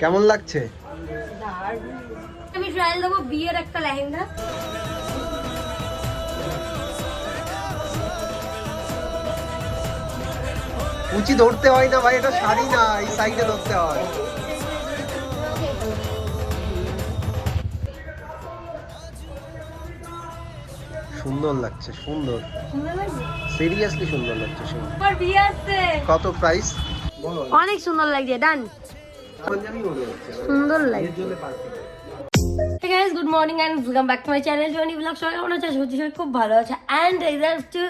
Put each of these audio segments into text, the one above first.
কেমন লাগছে? আমি ট্রায়াল দেবো বিয়ের একটা লেহেঙ্গা। উঁচি ধরতে হয় না ভাই এটা শাড়ি না এই সাইডে ধরতে হয়। সুন্দর লাগছে সুন্দর। সিরিয়াসলি সুন্দর লাগছে সুন্দর। কত প্রাইস অনেক সুন্দর লাগছে ডান সুন্দর লাগে guys good morning and welcome back to my channel Joni vlog সবাই কেমন আছে? করছি সবাই খুব ভালো আছে। অ্যান্ড হচ্ছে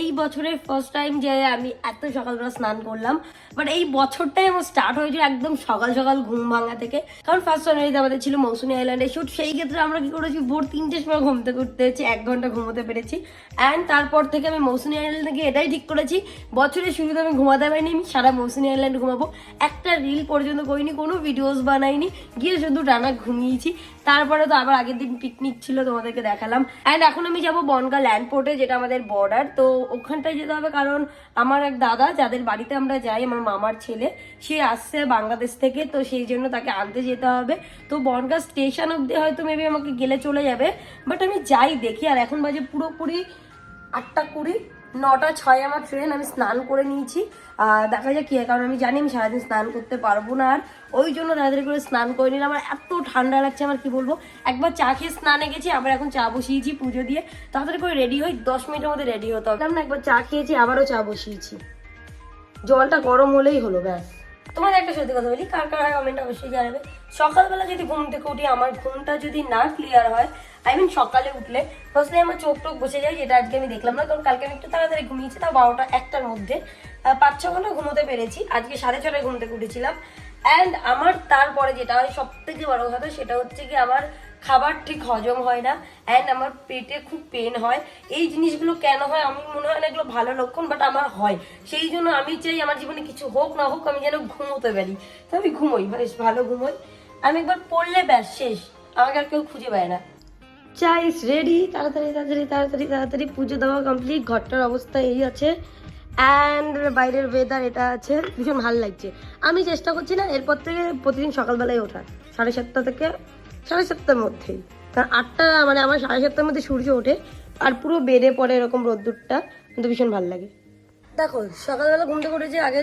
এই বছরের ফার্স্ট টাইম যে আমি এত সকালবেলা স্নান করলাম বাট এই বছরটাই আমার স্টার্ট হয়েছে একদম সকাল সকাল ঘুম ভাঙা থেকে। কারণ ফার্স্ট জানুয়ারিতে আমাদের ছিল মৌসুমী আইল্যান্ডে শুট সেই ক্ষেত্রে আমরা কি করেছি, ভোর তিনটের সময় ঘুমতে করতে হচ্ছে এক ঘণ্টা ঘুমোতে পেরেছি। অ্যান্ড তারপর থেকে আমি মৌসুমী আইল্যান্ড থেকে এটাই ঠিক করেছি, বছরের শুরুতে আমি ঘুমাতে পারিনি, আমি সারা মৌসুমী আইল্যান্ড ঘুমাবো। একটা রিল পর্যন্ত করিনি, কোনো ভিডিওস বানাইনি, গিয়ে শুধু টানা ঘুমিয়েছি। তারপরে তো আবার আগের দিন পিকনিক ছিল, তোমাদেরকে দেখালাম। অ্যান্ড এখন আমি যাব বনগা ল্যান্ড পোর্টে যেটা আমাদের বর্ডার তো ওখানটায় যেতে হবে কারণ আমার এক দাদা, যাদের বাড়িতে আমরা যাই, আমার মামার ছেলে, সে আসছে বাংলাদেশ থেকে, তো সেই জন্য তাকে আনতে যেতে হবে। তো বনগা স্টেশন অব্দি হয়তো মেবি আমাকে গেলে চলে যাবে। বাট আমি যাই দেখি, আর এখন বাজে পুরোপুরি আটটা কুড়ি। নটা ছয় আমার ট্রেন আমি স্নান করে নিয়েছি। দেখা যাক কি হয়, কারণ আমি জানি আমি সারাদিন স্নান করতে পারব না। আর ওই জন্য তাড়াতাড়ি করে স্নান করে নিলাম। আমার এত ঠান্ডা লাগছে, আমার কি বলব? একবার চা খেয়ে স্নানে গেছি, আবার এখন চা বসিয়েছি পুজো দিয়ে। তাড়াতাড়ি করে রেডি হই, দশ মিনিটের মধ্যে রেডি হতে হবে। কারণ একবার চা খেয়েছি, আবারও চা বসিয়েছি। জলটা গরম হলেই হলো, ব্যাস। তোমাদের একটা সত্যি কথা বলি, কার কার হয় কমেন্ট অবশ্যই জানাবে। সকালবেলা যদি ঘুম থেকে উঠি, আমার ঘুমটা যদি না ক্লিয়ার হয় আই মিন সকালে উঠলে ফার্স্টলি আমার চোখ টোক বসে যায়, যেটা আজকে আমি দেখলাম না, কারণ কালকে আমি একটু তাড়াতাড়ি ঘুমিয়েছি, তাও বারোটা একটার মধ্যে। পাঁচ ছ ঘণ্টা ঘুমোতে পেরেছি, আজকে সাড়ে ছটায় ঘুম থেকে উঠেছিলাম। অ্যান্ড আমার তারপরে যেটা হয় সব থেকে বড় কথা সেটা হচ্ছে কি, আমার খাবার ঠিক হজম হয় না অ্যান্ড আমার পেটে খুব পেন হয়। এই জিনিসগুলো কেন হয়? আমি মনে হয় না এগুলো ভালো লক্ষণ বাট আমার হয়। সেই জন্য আমি চাই আমার জীবনে কিছু হোক, না হোক, আমি যেন ঘুমোতে পারি। তো আমি ঘুমোই বেশ ভালো ঘুমোই। আমি একবার পড়লে ব্যাস, শেষ। আমাকে আর কেউ খুঁজে পায় না। চা ইস রেডি তাড়াতাড়ি তাড়াতাড়ি তাড়াতাড়ি তাড়াতাড়ি পুজো দেওয়া কমপ্লিট ঘরটার অবস্থা এই আছে। অ্যান্ড বাইরের ওয়েদার এটা আছে। ভীষণ ভালো লাগছে। আমি চেষ্টা করছি না, এরপর থেকে প্রতিদিন সকালবেলায় ওঠার। সাড়ে সাতটা থেকে সাড়ে সাতটার মধ্যেই। কারণ আটটা মানে আমার সাড়ে সাতটার মধ্যে সূর্য ওঠে আর পুরো বেড়ে পড়ে এরকম রোদ্দুরটা। কিন্তু ভীষণ ভালো লাগে। দেখো, সকালবেলা ঘুম ঘুমতে করেছি আগে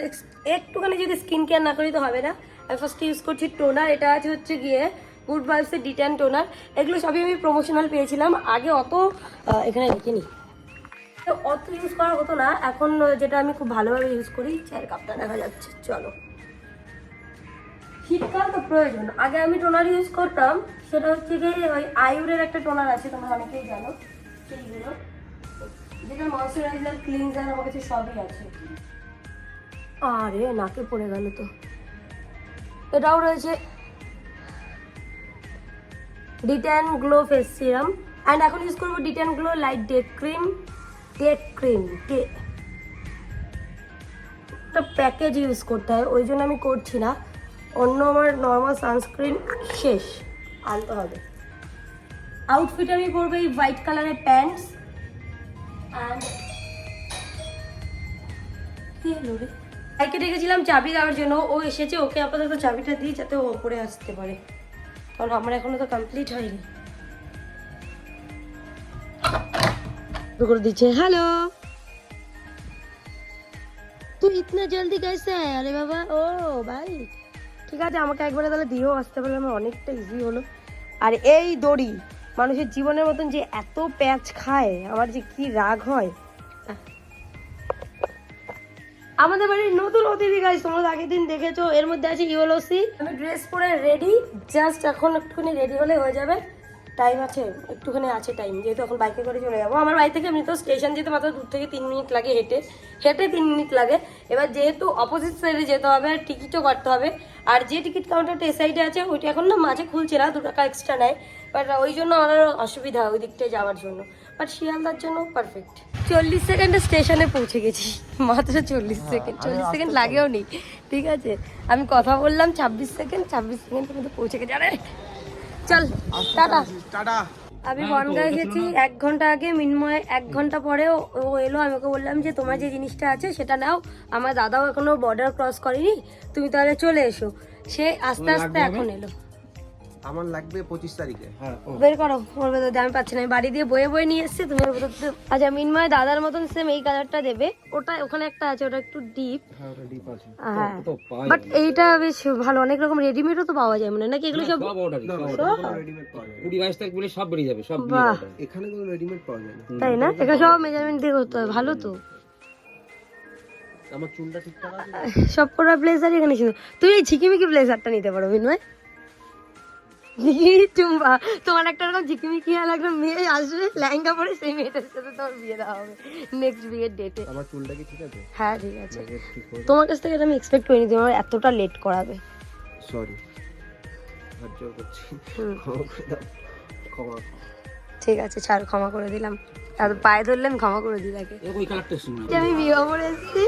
একটুখানি যদি স্কিন কেয়ার না করি তো হবে না। আমি ফার্স্ট ইউজ করছি টোনার এটা আছে হচ্ছে গিয়ে গুড ভাইবসের ডিটেন টোনার এগুলো সবই আমি প্রমোশনাল পেয়েছিলাম। আগে অত এখানে রেখে তো অত ইউজ করা হতো না। এখন যেটা আমি খুব ভালোভাবে ইউজ করি, চায়ের কাপটা দেখা যাচ্ছে, চলো। শীতকাল তো প্রয়োজন। আগে আমি টোনার ইউজ করতাম, সেটা হচ্ছে গিয়ে ওই আয়ুরের একটা টোনার আছে, তোমরা অনেকেই জানো, সেইগুলো। যেটা ময়শ্চারাইজার ক্লিনজার আমার কাছে সবই আছে। আরে, নাকে পড়ে গেল তো। এটাও রয়েছে। Detan glow face serum and এখন ইউজ করব detan glow light day cream day cream day একটা প্যাকেজ ইউজ করতে হয়, ওই জন্য আমি করছি না। অন্য আমার নর্মাল সানস্ক্রিন শেষ আনতে হবে। আউটফিট আমি পরবো এই হোয়াইট কালারের প্যান্টস অ্যান্ড কি ভাইকে ডেকেছিলাম চাবি দেওয়ার জন্য ও এসেছে ওকে আপাতত চাবিটা দিই যাতে ও ওপরে আসতে পারে। কারণ আমার এখনও তো কমপ্লিট হয়নি। করে দিচ্ছে। হ্যালো তুই ইতনা জলদি কেসে আরে বাবা ও বাইক ঠিক আছে, আমাকে একবারে তাহলে দিয়েও আসতে পারলে আমার অনেকটা ইজি হলো। আর এই দড়ি, মানুষের জীবনের মতন যে এত প্যাচ খায়, আমার যে কি রাগ হয়। আমাদের বাড়ির নতুন অতিথি গাছ তোমরা আগের দিন দেখেছ, এর মধ্যে আছে ইউএলওসি। আমি ড্রেস পরে রেডি জাস্ট এখন একটুখানি রেডি হলে হয়ে যাবে। টাইম আছে একটুখানি আছে টাইম যেহেতু এখন বাইকে করে চলে যাব। আমার বাড়ি থেকে এমনি তো স্টেশন যেতে মাত্র দূর থেকে তিন মিনিট লাগে হেঁটে হেঁটে তিন মিনিট লাগে। এবার যেহেতু অপোজিট সাইডে যেতে হবে আর টিকিটও কাটতে হবে। আর যে টিকিট কাউন্টারটা এ সাইডে আছে ওইটা এখন না মাঝে খুলছে না দু টাকা এক্সট্রা নেয়। বাট ওই জন্য আমার অসুবিধা ওই দিকটায় যাওয়ার জন্য। বাট শিয়ালদার জন্য পারফেক্ট চল্লিশ সেকেন্ডে স্টেশনে পৌঁছে গেছি। মাত্র চল্লিশ সেকেন্ড চল্লিশ সেকেন্ড লাগেও নি ঠিক আছে? আমি কথা বললাম ছাব্বিশ সেকেন্ড ছাব্বিশ সেকেন্ডের মধ্যে পৌঁছে গেছি। আরে! চল টাটা। টাটা। আমি বনগা এসেছি এক ঘণ্টা আগে মিনময় এক ঘণ্টা পরে ও ও এলো আমি ওকে বললাম যে তোমার যে জিনিসটা আছে সেটা নাও। আমার দাদাও এখনও বর্ডার ক্রস করেনি। তুমি তাহলে চলে এসো। সে আস্তে আস্তে এখন এলো। আমার লাগবে পঁচিশ তারিখে। হ্যাঁ বের করো ভেতর আমি পাচ্ছি না আমি বাড়ি দিয়ে বয়ে বয়ে নিয়ে এসেছি তুমি ওর ভেতর আচ্ছা মিনময় দাদার মতন সেম এই কালারটা দেবে। ওটা ওখানে একটা আছে ওটা একটু ডিপ হ্যাঁ ওটা ডিপ আছে। হ্যাঁ। তো পাই। বাট এইটা বেশ ভালো অনেক রকম রেডিমেডও তো পাওয়া যায় মানে নাকি? এগুলো সব। কুড়ি বাইশ তারিখ বলে সব বেরিয়ে যাবে সব বাহ। এখানে কোনো রেডিমেড পাওয়া যায় না। তাই না? এখানে সব মেজারমেন্ট দিয়ে করতে হয় ভালো তো। আমার চুলটা ঠিকঠাক আছে? সব কটা এখানে ছিল। তুমি এই ঝিকিমিকি ব্লেজারটা নিতে পারো বিনয় টুম্বা তোমার একটা এরকম ঝিকিমিকি আর একটা মেয়ে আসবে লেহেঙ্গা পরে সেই মেয়েটার সাথে তোমার বিয়ে দেওয়া হবে নেক্সট বিয়ের ডেটে আমার চুলটা কি ঠিক আছে। হ্যাঁ ঠিক আছে তোমার কাছ থেকে আমি এক্সপেক্ট করিনি তুমি আমার এতটা লেট করাবে। সরি ঠিক আছে ছাড় ক্ষমা করে দিলাম। আর পায়ে ধরলে আমি ক্ষমা করে দিই তাকে। যে আমি বিয়ে করে এসেছি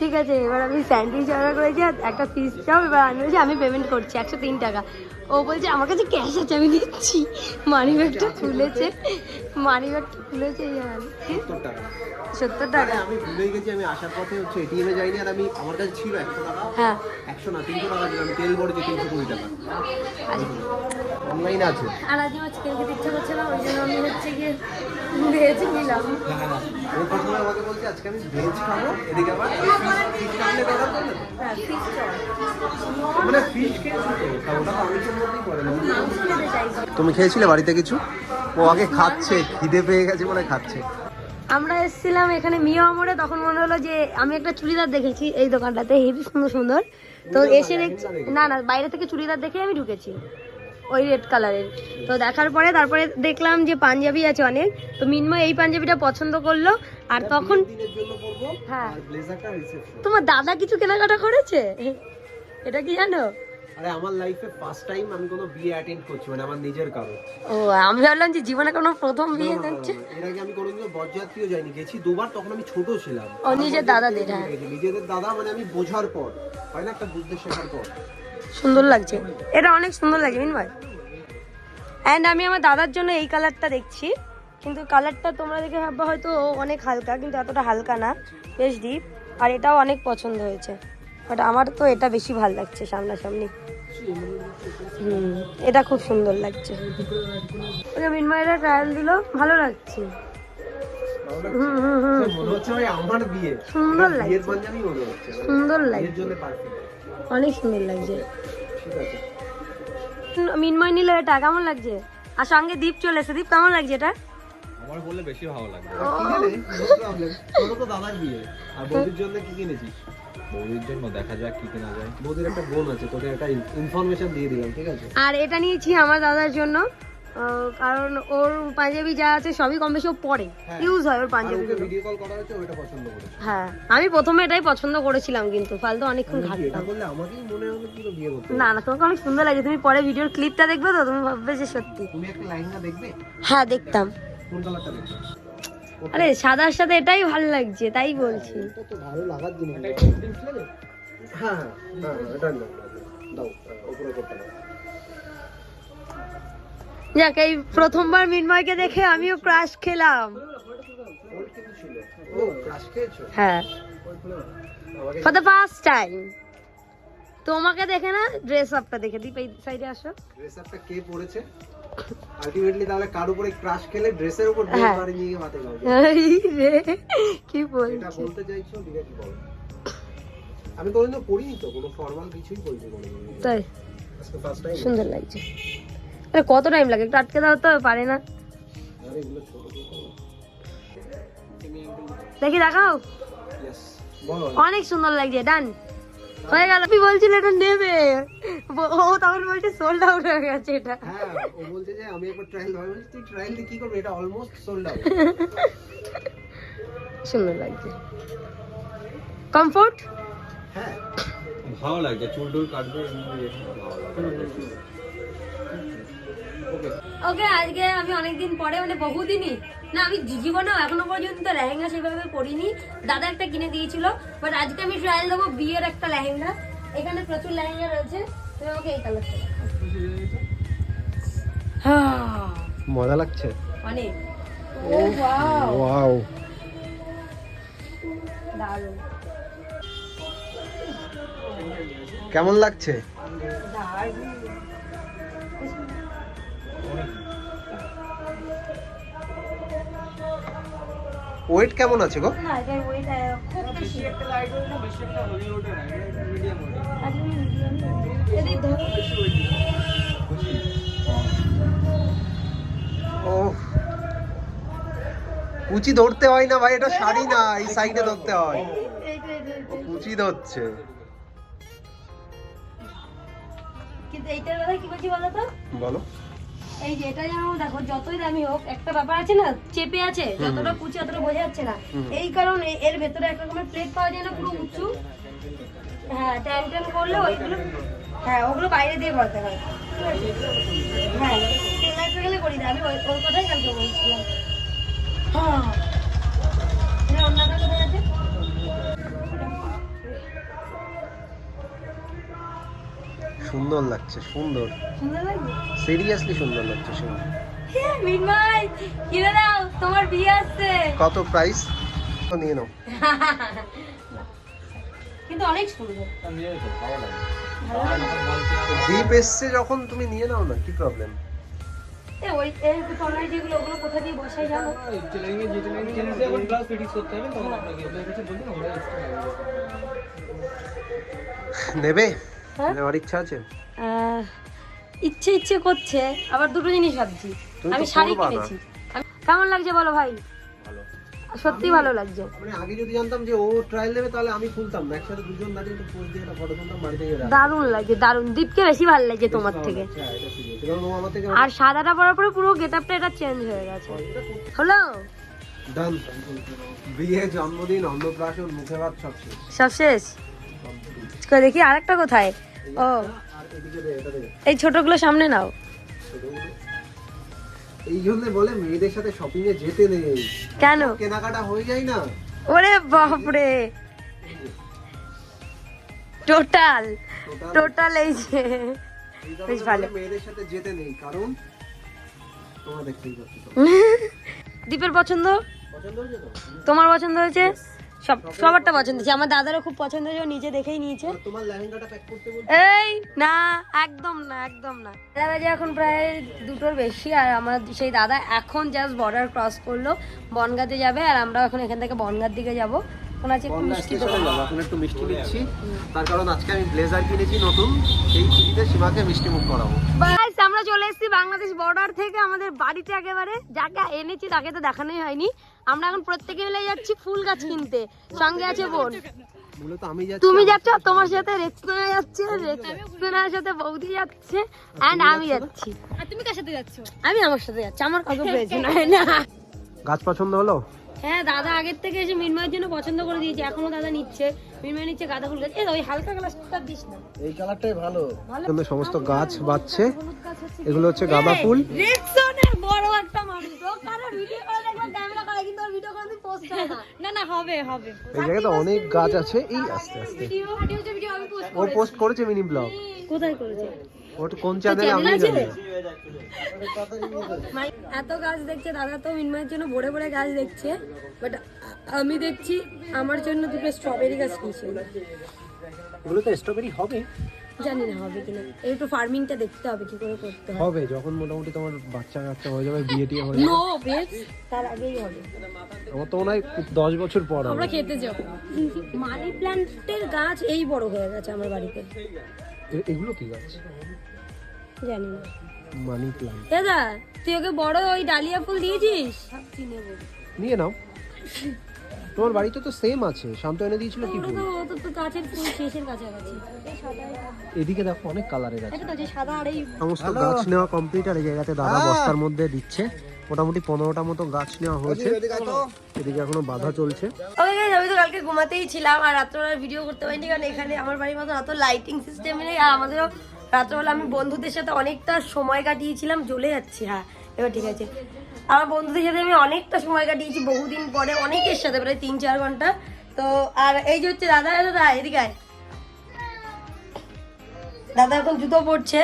ঠিক আছে এবার আমি স্যান্ডউইচ অর্ডার করেছি আর একটা পিস চাও এবার আমি বলছি আমি পেমেন্ট করছি একশো তিন টাকা। ও বলছে আমার কাছে ক্যাশ আছে আমি নিচ্ছি। মানি ব্যাগটা খুলেছে মানি ব্যাগটা খুলেছে? সত্তর টাকা। আমি ভুলেই গেছি আমি আসার পথে হচ্ছে এটিএম যাইনি আর আমি আমার কাছে ছিল একশো টাকা। হ্যাঁ। একশো না তিনশো টাকা ছিল আমি তেল ভরেছি তিনশো কুড়ি টাকা। আজকে অনলাইনে আছে। আর আজকে আমার চিকেন খেতে ইচ্ছা করছে না ওই জন্য আমি হচ্ছে গিয়ে ভেজ ও প্রথমে আমাকে বলছে আজকে আমি ভেজ খাব এদিকে আবার ফিশ কাটলেট অর্ডার করলে হ্যাঁ ফিশ মানে ফিশ খেয়েছি তো তা ওটা তো আমিষের মধ্যেই পড়ে না। মাংস খেতে চাইছি তুমি খেয়েছিলে বাড়িতে কিছু? ও আগে খাচ্ছে খিদে পেয়ে গেছে বলে খাচ্ছে। আমরা এসেছিলাম এখানে মিয়া আমরে তখন মনে হলো যে আমি একটা চুড়িদার দেখেছি এই দোকানটাতে হেভি সুন্দর সুন্দর। তো এসে দেখছি। না না বাইরে থেকে চুড়িদার দেখে আমি ঢুকেছি। ওই রেড কালারের তো দেখার পরে তারপরে দেখলাম যে পাঞ্জাবি আছে অনেক তো মিনময় এই পাঞ্জাবিটা পছন্দ করল আর তখন হ্যাঁ তোমার দাদা কিছু কেনাকাটা করেছে এটা কি জানো আরে আমার লাইফে ফার্স্ট টাইম আমি কোনো বিয়ে অ্যাটেন্ড করছি মানে আমার নিজের কারও ও আমি ভাবলাম যে জীবনে কোনো প্রথম বিয়ে দেখছে এর আগে আমি কোনোদিনও বরযাত্রীও যাইনি গেছি দুবার তখন আমি ছোট ছিলাম ও নিজের দাদাদের হ্যাঁ নিজেদের দাদা মানে আমি বোঝার পর হয় না একটা বুঝতে শেখার পর সুন্দর লাগছে। এটা অনেক সুন্দর লাগে ভাই। অ্যান্ড আমি আমার দাদার জন্য এই কালারটা দেখছি। কিন্তু কালারটা তোমরা দেখে ভাববা হয়তো অনেক হালকা কিন্তু এতটা হালকা না। বেশ ডিপ আর এটাও অনেক পছন্দ হয়েছে। বাট আমার তো এটা বেশি ভালো লাগছে সামনাসামনি। হুম এটা খুব সুন্দর লাগছে। ওকে মিনময়রা ট্রায়াল দিল। ভালো লাগছে। হুম হুম হুম। মনে সুন্দর লাগছে। মনে সুন্দর লাগছে। অনেক সুন্দর লাগছে। মিনময় নিলে এটা কেমন লাগছে? আর সঙ্গে দীপ চলে এসে দীপ কেমন লাগছে এটা? আমার বললে বেশি ভালো লাগবে। কিনে নে, no problem। তোরও তো দাদার বিয়ে। আর বৌদির জন্য কি কিনেছিস? বৌদির জন্য দেখা যাক কি কেনা যায়। বৌদির একটা বোন আছে তোকে একটা ইনফরমেশন দিয়ে দিলাম ঠিক আছে? আর এটা নিয়েছি আমার দাদার জন্য। কারণ ওর পাঞ্জাবি যা আছে সবই কম বেশি ও পরে। হ্যাঁ। ইউজ হয় ওর পাঞ্জাবি ভিডিও কল করা হয়েছে ওটা পছন্দ করেছে। হ্যাঁ আমি প্রথমে এটাই পছন্দ করেছিলাম কিন্তু ফালতু অনেকক্ষণ এটা ঘাটতাম করলে আমাকেই মনে হবে কি বিয়ে করতে না না তোমাকে অনেক সুন্দর লাগে তুমি পরে ভিডিওর ক্লিপটা দেখবে তো তুমি ভাববে যে সত্যি। তুমি একটা দেখবে? হ্যাঁ দেখতাম। কোন কালারটা দেখবে? আরে সাদার সাথে এটাই ভালো লাগছে তাই বলছি। এটা তো ভালো লাগার জিনিস। হ্যাঁ হ্যাঁ হ্যাঁ এটা দাও হ্যাঁ, উপরে করতে দাও যাক এই প্রথমবার মিনময়কে দেখে আমিও ক্রাশ খেলাম। হ্যাঁ। ফর দ্য ফার্স্ট টাইম তোমাকে দেখে না ড্রেস আপটা দেখে। দীপ এই সাইডে আসো। ড্রেস আপটা কে পরেছে? আলটিমেটলি তাহলে কার উপরে ক্রাশ খেলে ড্রেসের উপর ড্রেস হ্যাঁ। নিয়ে মাথে গাও এই রে কি এটা বলতে চাইছো ডিরেক্ট বলো। আমি কোনোদিনও পড়িনি তো কোনো ফর্মাল কিছুই পড়িনি তাই? আজকে ফার্স্ট টাইম সুন্দর লাগছে। আরে কত টাইম লাগে? একটু আটকে দাও তো পারে না। আরে এগুলো ছোট দেখি দেখাও। অনেক সুন্দর লাগছে ডান হয়ে গেল। তুমি বলছিলে এটা নেবে। ও তখন বলছে সোল্ড আউট হয়ে গেছে এটা। হ্যাঁ ও বলছে যে আমি একবার ট্রায়াল ভাবি বলছি, তুই ট্রায়াল দিয়ে কি করবি? এটা অলমোস্ট সোল্ড আউট সুন্দর লাগছে। কমফোর্ট হ্যাঁ। ভালো লাগছে চুল টুল কাটবে এমনি ভালো লাগবে ওকে ওকে আজকে আমি অনেকদিন পরে মানে বহুদিনই না আমি জীবনেও এখনও পর্যন্ত লেহেঙ্গা সেভাবে পরিনি। দাদা একটা কিনে দিয়েছিল বাট আজকে আমি ট্রায়াল দেবো বিয়ের একটা লেহেঙ্গা। এখানে প্রচুর লেহেঙ্গা রয়েছে তুমি আমাকে এই কালারটা মজা লাগছে? অনেক। ও ওয়াও কেমন লাগছে? ওয়েট কেমন আছে গো? না এটার ওয়েট খুব বেশি। এদিক ধরো। ও। কুচি ধরতে হয় না ভাই এটা শাড়ি না এই সাইডে ধরতে হয়। কুচি ধরছে। কিন্তু এইটার কথা কি বলছি বলো তো? বলো। এই যে এটা যেমন দেখো যতই দামি হোক একটা ব্যাপার আছে না চেপে আছে যতটা কুচি অতটা বোঝা যাচ্ছে না। এই কারণে এর ভেতরে এক রকমের প্লেট পাওয়া যায় না পুরো উঁচু হ্যাঁ ট্যান ট্যান করলে ওইগুলো হ্যাঁ ওগুলো বাইরে দিয়ে করতে হয়? হ্যাঁ টেলার গেলে করি না আমি ওই কথাই কালকে বলছিলাম। হ্যাঁ। সুন্দর লাগছে সুন্দর। সুন্দর সিরিয়াসলি সুন্দর লাগছে সুন্দর হ্যাঁ, মিনময় কিনে দাও তোমার বিয়ে আসছে কত প্রাইস নিয়ে নাও। কিন্তু অনেক সুন্দর। দ্বীপ এসছে যখন তুমি নিয়ে নাও না কি প্রবলেম ওই তলায় যেগুলো ওগুলো কোথা দিয়ে বসাই। নেবে? হ্যাঁ? নেওয়ার ইচ্ছা আছে? ইচ্ছে ইচ্ছে করছে আবার দুটো জিনিস ভাবছি। আমি শাড়ি কিনেছি। কেমন লাগছে বলো ভাই? সত্যি ভালো লাগছে। মানে আগে যদি জানতাম যে ও ট্রায়াল দেবে তাহলে আমি খুলতাম না। একসাথে দুজন দাঁড়িয়ে একটু পোজ দিয়ে একটা ফটো তুলতাম বাড়িতে গিয়ে দারুণ লাগছে দারুণ। দীপকে বেশি ভালো লাগছে তোমার হ্যাঁ, থেকে আর সাদাটা পরার পরে পুরো গেটআপটা এটা চেঞ্জ হয়ে গেছে। হলো ডান বিয়ে জন্মদিন অন্নপ্রাশন মুখে ভাত সব শেষ? সব শেষ। কই দেখি আরেকটা কোথায়? ও। এই ছোটগুলো সামনে নাও। এই জন্য বলে মেয়েদের সাথে শপিং এ যেতে নেই। কেন? কেনাকাটা হয়ে যায় না। ওরে বাপরে। টোটাল টোটাল এই যে। বেশ ভালো। মেয়েদের সাথে যেতে নেই কারণ তোমরা দেখতেই পাচ্ছ। দীপের পছন্দ? পছন্দ হয়েছে তো? তোমার পছন্দ হয়েছে? সব সবারটা পছন্দ হয়েছে। আমার দাদারও খুব পছন্দ হয়েছে নিজে দেখেই নিয়েছে। এই না একদম না একদম না। দাদা যে এখন প্রায় দুটোর বেশি আর আমার সেই দাদা এখন জাস্ট বর্ডার ক্রস করল বনগাতে যাবে আর আমরা এখন এখান থেকে বনগার দিকে যাব। আছে একটু মিষ্টি এখন একটু মিষ্টি নিচ্ছি তার কারণ আজকে আমি ব্লেজার কিনেছি নতুন সেই খুশিতে সীমাকে মিষ্টি মুখ করাবো। এসেছি বাংলাদেশ বর্ডার থেকে আমাদের বাড়িতে একেবারে যাকে এনেছি তাকে তো দেখানোই হয়নি। আমরা এখন প্রত্যেকে মিলে যাচ্ছি ফুল গাছ কিনতে। সঙ্গে আছে বোন। মূলত আমি যাচ্ছি তুমি যাচ্ছ তোমার সাথে রেক্সনা যাচ্ছে রেক্সনার সাথে বৌদি যাচ্ছে এন্ড আমি যাচ্ছি। আর তুমি কার সাথে যাচ্ছ? আমি আমার সাথে যাচ্ছি আমার কাউকে প্রয়োজন হয় না। গাছ পছন্দ হলো? হ্যাঁ দাদা আগের থেকে এসে মিনময়ের জন্য পছন্দ করে দিয়েছে এখনও দাদা নিচ্ছে। মিনময় নিচ্ছে গাঁদা ফুল গাছ। এই ওই হালকা কালারটা দিস না। এই কালারটাই ভালো। কিন্তু সমস্ত গাছ বাচ্ছে এগুলো হচ্ছে গাঁদা ফুল। রেক্সনের বড় একটা মানুষ ও কারও ভিডিও করে দেখবে ক্যামেরা করে কিন্তু ওর ভিডিও করে পোস্ট করে না। না না হবে হবে। এই জায়গায় তো অনেক গাছ আছে এই আস্তে আস্তে। ভিডিও ভিডিও ভিডিও আমি পোস্ট ও পোস্ট করেছে মিনি ব্লগ। কোথায় করেছে? ওটা কোন চ্যানেলে আমি জানি এত গাছ দেখছে দাদা তো মিনময়ের জন্য ভরে ভরে গাছ দেখছে বাট আমি দেখছি আমার জন্য দুটো স্ট্রবেরি গাছ নিয়েছে এগুলো তো স্ট্রবেরি হবে? জানি না হবে কিনা। একটু ফার্মিংটা দেখতে হবে কি করে করতে হবে হবে যখন মোটামুটি তোমার বাচ্চা কাচ্চা হয়ে যাবে বিয়ে টিয়ে হয়ে যাবে। নো বেশ তার আগেই হবে। আমার তো মনে হয় খুব দশ বছর পর আমরা খেতে যাব। মানি প্ল্যান্টের গাছ এই বড় হয়ে গেছে আমার বাড়িতে। এগুলো কি গাছ? জানি না। Money plant. দাদা তুই ওকে বড় ওই ডালিয়া ফুল দিয়েছিস? নিয়ে নাও। তোমার বাড়িতে তো সেম আছে। শান্ত এনে দিয়েছিল কি ফুল তো ও তো তো গাছের ফুল শেষের এই সাদা এদিকে দেখো অনেক কালারের আছে এটা তো যে সাদা আর এই সমস্ত গাছ নেওয়া কমপ্লিট আর এই জায়গাতে দাদা বস্তার মধ্যে দিচ্ছে। মোটামুটি পনেরোটা মতো গাছ নেওয়া হয়েছে। এদিকে এখনও বাধা চলছে। আমি তো কালকে ঘুমাতেই ছিলাম আর রাত্রবেলা ভিডিও করতে পারিনি কারণ এখানে আমার বাড়ির মতো এত লাইটিং সিস্টেম নেই আর আমাদেরও রাত্রবেলা আমি বন্ধুদের সাথে অনেকটা সময় কাটিয়েছিলাম জ্বলে যাচ্ছি হ্যাঁ। এবার ঠিক আছে। আমার বন্ধুদের সাথে আমি অনেকটা সময় কাটিয়েছি বহুদিন পরে অনেকের সাথে প্রায় তিন চার ঘণ্টা। তো আর এই যে হচ্ছে দাদা দাদা এদিকে আয়। দাদা এখন জুতো পরছে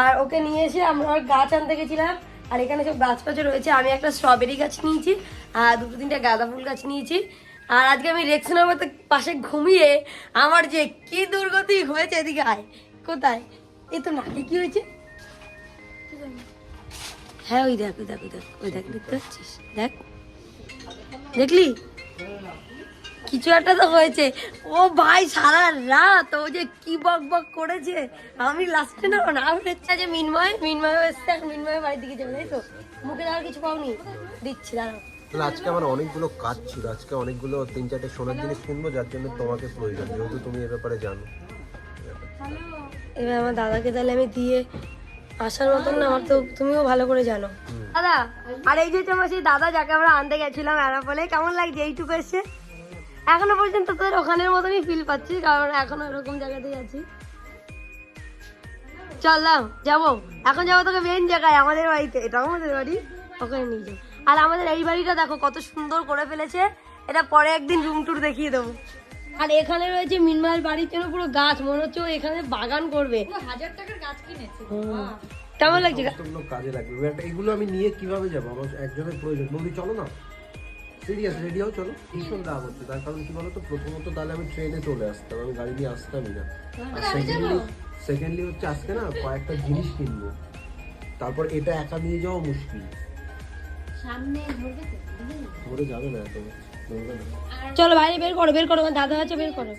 আর ওকে নিয়ে এসে আমরা গাছ আনতে গেছিলাম। আর এখানে সব গাছ ফাছ রয়েছে। আমি একটা স্ট্রবেরি গাছ নিয়েছি, আর দুটো তিনটে গাঁদা ফুল গাছ নিয়েছি। আর আজকে আমি রেক্সিনার মতো পাশে ঘুমিয়ে আমার যে কি দুর্গতি হয়েছে এদিকে আয়। কোথায়? এই তো নাকে কি হয়েছে? হ্যাঁ ওই দেখ ওই দেখ ওই দেখ ওই দেখ, দেখতে পাচ্ছিস? দেখ। দেখলি? কিছু একটা তো হয়েছে। ও ভাই সারা রাত ও যে কি বক বক করেছে আমি লাস্টে না না আমি হচ্ছে যে মিনময় মিনময় এসছে এখন মিনময় বাড়ির দিকে যাবে তাই তো? মুখে আর কিছু পাওনি। দিচ্ছি দাঁড়াও। আজকে আমার অনেকগুলো কাজ ছিল। আজকে অনেকগুলো তিন চারটে সোনার জিনিস কিনবো যার জন্য তোমাকে প্রয়োজন যেহেতু তুমি এ ব্যাপারে জানো। এবার আমার দাদাকে তাহলে আমি দিয়ে আসার মতন না আমার তো তুমিও ভালো করে জানো। দাদা আর এই যে তোমার সেই দাদা যাকে আমরা আনতে গেছিলাম এরা বলে কেমন লাগছে? এইটুকু এসছে? এখনও পর্যন্ত তোদের ওখানের মতনই ফিল পাচ্ছি কারণ এখনও এরকম জায়গাতেই আছি। চললাম যাব। এখন যাব তোকে মেন জায়গায় আমাদের বাড়িতে। এটা আমাদের বাড়ি ওখানে নিয়ে যাব। আর আমাদের এই বাড়িটা দেখো কত সুন্দর করে ফেলেছে। এটা পরে একদিন রুম টুর দেখিয়ে দেবো। আর এখানে রয়েছে মিনমাল বাড়ির জন্য পুরো গাছ মনে হচ্ছে ও এখানে বাগান করবে। হাজার টাকার গাছ কিনেছে। কেমন লাগছে? কাজে লাগবে। এগুলো আমি নিয়ে কীভাবে যাব? আমার একজনের প্রয়োজন। বৌদি চলো না। সিরিয়াস রেডি হও চলো। ভীষণ রাগ হচ্ছে তার কারণ কি বলতো? প্রথমত তাহলে আমি ট্রেনে চলে আসতাম আমি গাড়ি নিয়ে আসতামই না। আর সেকেন্ডলি সেকেন্ডলি হচ্ছে আজকে না কয়েকটা জিনিস কিনবো। তারপর এটা একা নিয়ে যাওয়া মুশকিল। সামনে তো ধরে যাবে না এত চলো বাইরে বের করো বের করো আমার দাদা আছে বের করো।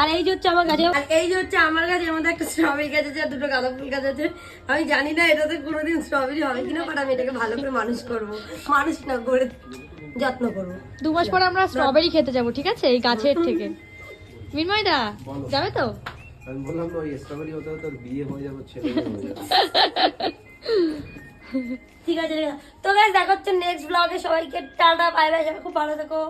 আর এই যে হচ্ছে আমার কাছে আর এই যে হচ্ছে আমার কাছে মধ্যে একটা স্ট্রবেরি গাছ আছে আর দুটো গাঁদা ফুল গাছ আছে। আমি জানি না এটাতে কোনোদিন স্ট্রবেরি হবে কিনা বাট আমি এটাকে ভালো করে মানুষ করব। মানুষ না করে। যত্ন করব। দু মাস পরে আমরা স্ট্রবেরি খেতে যাব ঠিক আছে? এই গাছের থেকে। মিনময়দা যাবে তো? আমি বললাম ওই স্ট্রবেরি হতে হতে বিয়ে হয়ে যাবে ছেলে হয়ে যাবে। ঠিক আছে ঠিক আছে। তো গাইস দেখা হচ্ছে নেক্সট ব্লগে সবাইকে টাটা বাই বাই সবাই খুব ভালো থেকো।